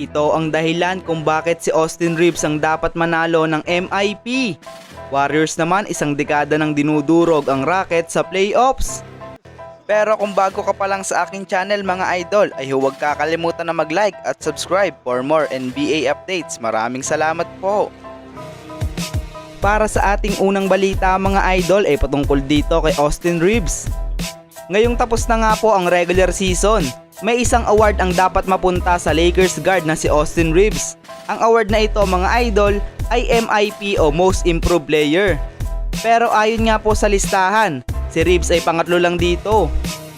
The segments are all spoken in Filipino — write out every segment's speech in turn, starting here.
Ito ang dahilan kung bakit si Austin Reeves ang dapat manalo ng MIP. Warriors naman isang dekada nang dinudurog ang Rockets sa playoffs. Pero kung bago ka pa lang sa aking channel mga idol ay huwag kakalimutan na mag-like at subscribe for more NBA updates. Maraming salamat po. Para sa ating unang balita mga idol ay patungkol dito kay Austin Reeves. Ngayong tapos na nga po ang regular season, may isang award ang dapat mapunta sa Lakers guard na si Austin Reeves. Ang award na ito mga idol ay MIP o Most Improved Player. Pero ayon nga po sa listahan, si Reeves ay pangatlo lang dito.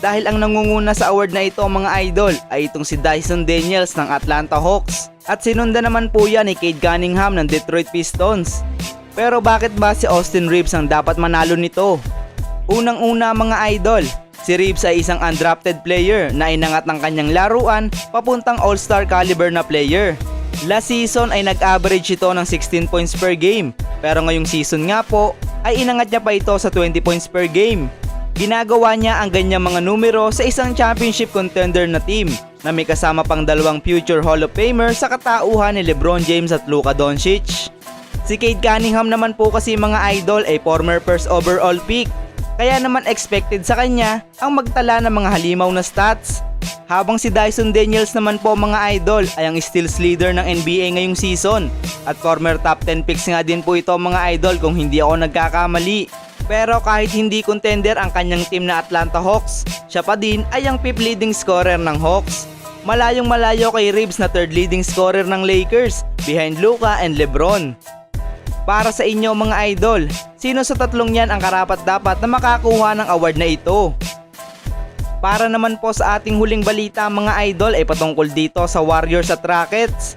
Dahil ang nangunguna sa award na ito mga idol ay itong si Dyson Daniels ng Atlanta Hawks. At sinunda naman po yan ni Cade Cunningham ng Detroit Pistons. Pero bakit ba si Austin Reeves ang dapat manalo nito? Unang-una mga idol, si Reeves ay isang undrafted player na inangat ng kanyang laruan papuntang all-star caliber na player. Last season ay nag-average ito ng 16 points per game, pero ngayong season nga po ay inangat niya pa ito sa 20 points per game. Ginagawa niya ang ganyang mga numero sa isang championship contender na team na may kasama pang dalawang future Hall of Famer sa katauhan ni Lebron James at Luka Doncic. Si Cade Cunningham naman po kasi mga idol ay former first overall pick. Kaya naman expected sa kanya ang magtala ng mga halimaw na stats. Habang si Dyson Daniels naman po mga idol ay ang steals leader ng NBA ngayong season. At former top 10 picks nga din po ito mga idol kung hindi ako nagkakamali. Pero kahit hindi contender ang kanyang team na Atlanta Hawks, siya pa din ay ang fifth leading scorer ng Hawks. Malayong malayo kay Reeves na third leading scorer ng Lakers behind Luka and Lebron. Para sa inyo mga idol, sino sa tatlong yan ang karapat dapat na makakuha ng award na ito? Para naman po sa ating huling balita mga idol ay patungkol dito sa Warriors at Rockets.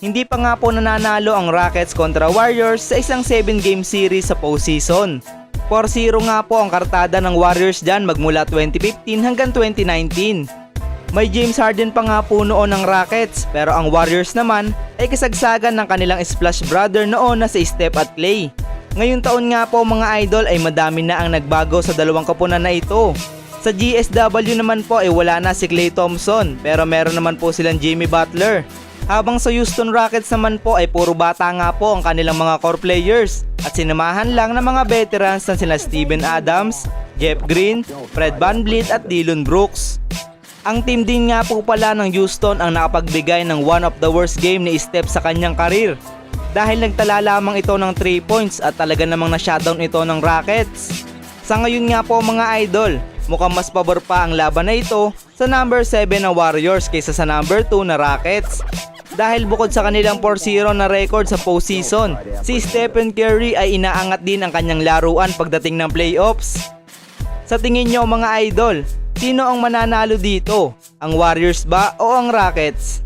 Hindi pa nga po nananalo ang Rockets kontra Warriors sa isang 7 game series sa postseason. 4-0 nga po ang kartada ng Warriors dyan magmula 2015 hanggang 2019. May James Harden pa nga po noon ng Rockets pero ang Warriors naman ay kasagsagan ng kanilang splash brother noon na si Steph at Clay. Ngayong taon nga po mga idol ay madami na ang nagbago sa dalawang kapunan na ito. Sa GSW naman po ay wala na si Clay Thompson pero meron naman po silang Jimmy Butler. Habang sa Houston Rockets naman po ay puro bata nga po ang kanilang mga core players at sinamahan lang ng mga veterans na sila Steven Adams, Jeff Green, Fred VanVleet at Dillon Brooks. Ang team din nga po pala ng Houston ang nakapagbigay ng one of the worst game ni Steph sa kanyang karir. Dahil nagtala lamang ito ng 3 points at talaga namang na-shutdown ito ng Rockets. Sa ngayon nga po mga idol, mukhang mas pabor pa ang laban na ito sa number 7 na Warriors kaysa sa number 2 na Rockets. Dahil bukod sa kanilang 4-0 na record sa postseason, si Stephen Curry ay inaangat din ang kanyang laruan pagdating ng playoffs. Sa tingin nyo mga idol, sino ang mananalo dito? Ang Warriors ba o ang Rockets?